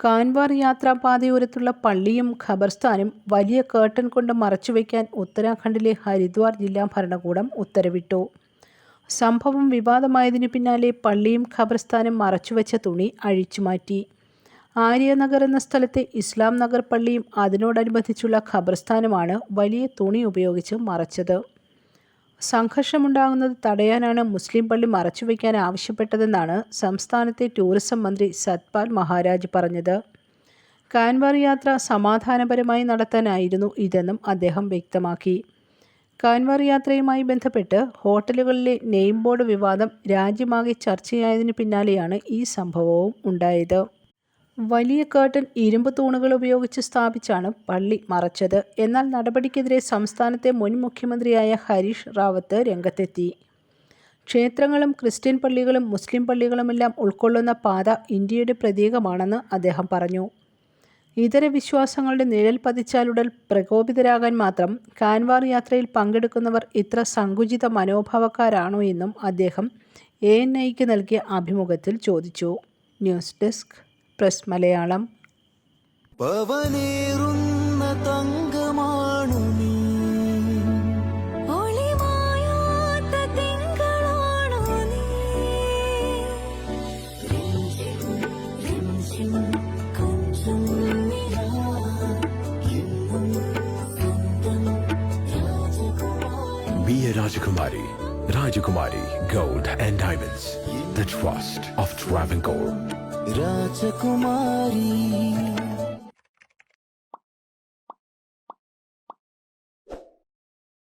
കാൻവാർ യാത്രാപാതയോരത്തുള്ള പള്ളിയും ഖബർസ്ഥാനും വലിയ കേട്ടൻ കൊണ്ട് മറച്ചുവെക്കാൻ ഉത്തരാഖണ്ഡിലെ ഹരിദ്വാർ ജില്ലാ ഭരണകൂടം ഉത്തരവിട്ടു. സംഭവം വിവാദമായതിനു പിന്നാലെ പള്ളിയും ഖബർസ്ഥാനും മറച്ചുവെച്ച തുണി അഴിച്ചുമാറ്റി ആര്യനഗർ എന്ന സ്ഥലത്തെ ഇസ്ലാം നഗർ പള്ളിയും അതിനോടനുബന്ധിച്ചുള്ള ഖബർസ്ഥാനുമാണ് വലിയ തുണി ഉപയോഗിച്ച് മറച്ചത്. സംഘർഷമുണ്ടാകുന്നത് തടയാനാണ് മുസ്ലിം പള്ളി മറച്ചു മറച്ചുവെക്കാൻ ആവശ്യപ്പെട്ടതെന്നാണ് സംസ്ഥാനത്തെ ടൂറിസം മന്ത്രി സത്പാൽ മഹാരാജ് പറഞ്ഞത്. കാൻവാർ യാത്ര സമാധാനപരമായി നടത്താനായിരുന്നു ഇതെന്നും അദ്ദേഹം വ്യക്തമാക്കി. കാൻവാർ യാത്രയുമായി ബന്ധപ്പെട്ട് ഹോട്ടലുകളിലെ നെയിം ബോർഡ് വിവാദം രാജ്യമാകെ ചർച്ചയായതിനു പിന്നാലെയാണ് ഈ സംഭവവും ഉണ്ടായത്. വലിയ കേർട്ടൻ ഇരുമ്പ് തൂണുകൾ ഉപയോഗിച്ച് സ്ഥാപിച്ചാണ് പള്ളി മറച്ചത്. എന്നാൽ നടപടിക്കെതിരെ സംസ്ഥാനത്തെ മുൻ മുഖ്യമന്ത്രിയായ ഹരീഷ് റാവത്ത് രംഗത്തെത്തി. ക്ഷേത്രങ്ങളും ക്രിസ്ത്യൻ പള്ളികളും മുസ്ലിം പള്ളികളുമെല്ലാം ഉൾക്കൊള്ളുന്ന പാത ഇന്ത്യയുടെ പ്രതീകമാണെന്ന് അദ്ദേഹം പറഞ്ഞു. ഇതര വിശ്വാസങ്ങളുടെ നിഴൽ പതിച്ചാലുടൽ പ്രകോപിതരാകാൻ മാത്രം കാൻവാർ യാത്രയിൽ പങ്കെടുക്കുന്നവർ ഇത്ര സങ്കുചിത മനോഭാവക്കാരാണോ എന്നും അദ്ദേഹം എ എൻ ഐക്ക് നൽകിയ അഭിമുഖത്തിൽ ചോദിച്ചു. News desk press Malayalam. Rajakumari. Rajakumari gold and diamonds. The trust of Travan gold Rajakumari.